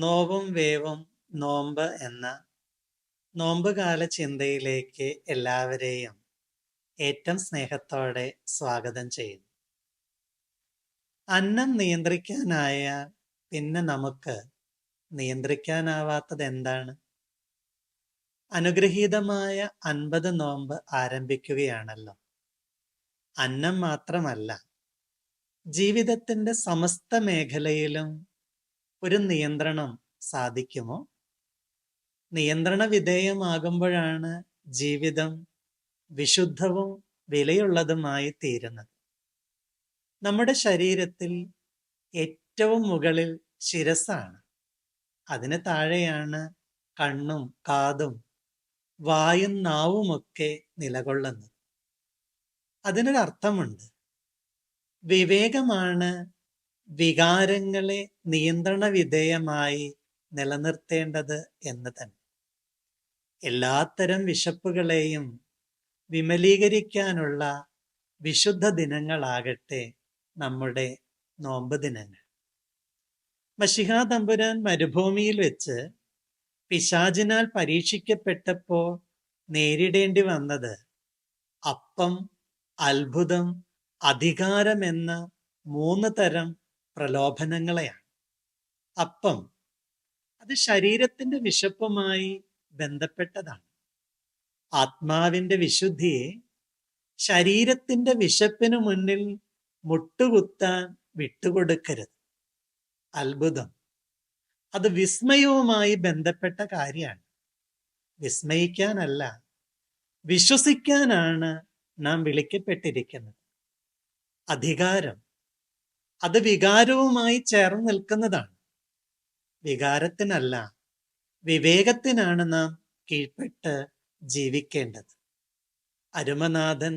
നോവും വേവും നോമ്പ് എന്ന നോമ്പുകാല ചിന്തയിലേക്ക് എല്ലാവരെയും ഏറ്റവും സ്നേഹത്തോടെ സ്വാഗതം ചെയ്യുന്നു. അന്നം നിയന്ത്രിക്കാനായാൽ പിന്നെ നമുക്ക് നിയന്ത്രിക്കാനാവാത്തത് എന്താണ്? അനുഗ്രഹീതമായ അൻപത് നോമ്പ് ആരംഭിക്കുകയാണല്ലോ. അന്നം മാത്രമല്ല ജീവിതത്തിന്റെ സമസ്ത മേഖലയിലും ഒരു നിയന്ത്രണം സാധിക്കുമോ? നിയന്ത്രണ വിധേയമാകുമ്പോഴാണ് ജീവിതം വിശുദ്ധവും വിലയുള്ളതുമായി തീരുന്നത്. നമ്മുടെ ശരീരത്തിൽ ഏറ്റവും മുകളിൽ ശിരസാണ് അതിന് താഴെയാണ് കണ്ണും കാതും വായും നാവുമൊക്കെ നിലകൊള്ളുന്നത്. അതിനൊരർത്ഥമുണ്ട്. വിവേകമാണ് വികാരങ്ങളെ നിയന്ത്രണ വിധേയമായി നിലനിർത്തേണ്ടത് എന്ന് തന്നെ. എല്ലാത്തരം വിശപ്പുകളെയും വിമലീകരിക്കാനുള്ള വിശുദ്ധ ദിനങ്ങളാകട്ടെ നമ്മുടെ നോമ്പ് ദിനങ്ങൾ. മഷിഹാ തമ്പുരാൻ മരുഭൂമിയിൽ വെച്ച് പിശാചിനാൽ പരീക്ഷിക്കപ്പെട്ടപ്പോൾ നേരിടേണ്ടി വന്നത് അപ്പം അത്ഭുതം അധികാരം എന്ന മൂന്ന് തരം പ്രലോഭനങ്ങളെയാണ്. അപ്പം അത് ശരീരത്തിന്റെ വിശപ്പുമായി ബന്ധപ്പെട്ടതാണ്. ആത്മാവിന്റെ വിശുദ്ധിയെ ശരീരത്തിന്റെ വിശപ്പിനു മുന്നിൽ മുട്ടുകുത്താൻ വിട്ടുകൊടുക്കരുത്. അത്ഭുതം. അത് വിസ്മയവുമായി ബന്ധപ്പെട്ട കാര്യമാണ്. വിസ്മയിക്കാനല്ല വിശ്വസിക്കാനാണ് നാം വിളിക്കപ്പെട്ടിരിക്കുന്നത്. അധികാരം. അത് വികാരവുമായി ചേർന്ന് നിൽക്കുന്നതാണ്. വികാരത്തിനല്ല വിവേകത്തിനാണ് നാം കീഴ്പ്പെട്ട് ജീവിക്കേണ്ടത്. അരുമനാഥൻ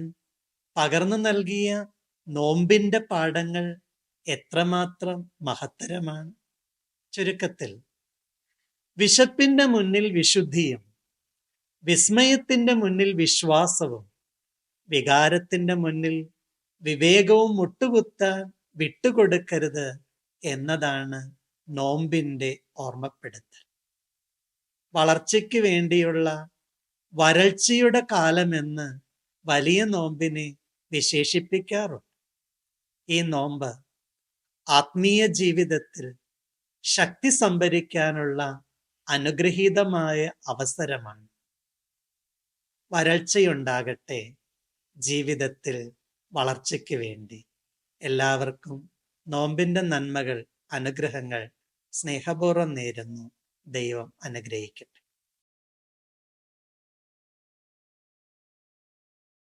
പകർന്നു നൽകിയ നോമ്പിന്റെ പാഠങ്ങൾ എത്രമാത്രം മഹത്തരമാണ്. ചുരുക്കത്തിൽ വിശപ്പിന്റെ മുന്നിൽ വിശുദ്ധിയും വിസ്മയത്തിന്റെ മുന്നിൽ വിശ്വാസവും വികാരത്തിന്റെ മുന്നിൽ വിവേകവും മുട്ടുകുത്താൻ വിട്ടുകൊടുക്കരുത് എന്നതാണ് നോമ്പിന്റെ ഓർമ്മപ്പെടുത്തൽ. വളർച്ചയ്ക്ക് വേണ്ടിയുള്ള വരൾച്ചയുടെ കാലമെന്ന് വലിയ നോമ്പിനെ വിശേഷിപ്പിക്കാറുണ്ട്. ഈ നോമ്പ് ആത്മീയ ജീവിതത്തിൽ ശക്തി സംഭരിക്കാനുള്ള അനുഗ്രഹീതമായ അവസരമാണ്. വരൾച്ചയുണ്ടാകട്ടെ ജീവിതത്തിൽ വളർച്ചയ്ക്ക് വേണ്ടി. എല്ലാവർക്കും നോമ്പിന്റെ നന്മകൾ അനുഗ്രഹങ്ങൾ സ്നേഹപൂർവം നേരുന്നു. ദൈവം അനുഗ്രഹിക്കട്ടെ.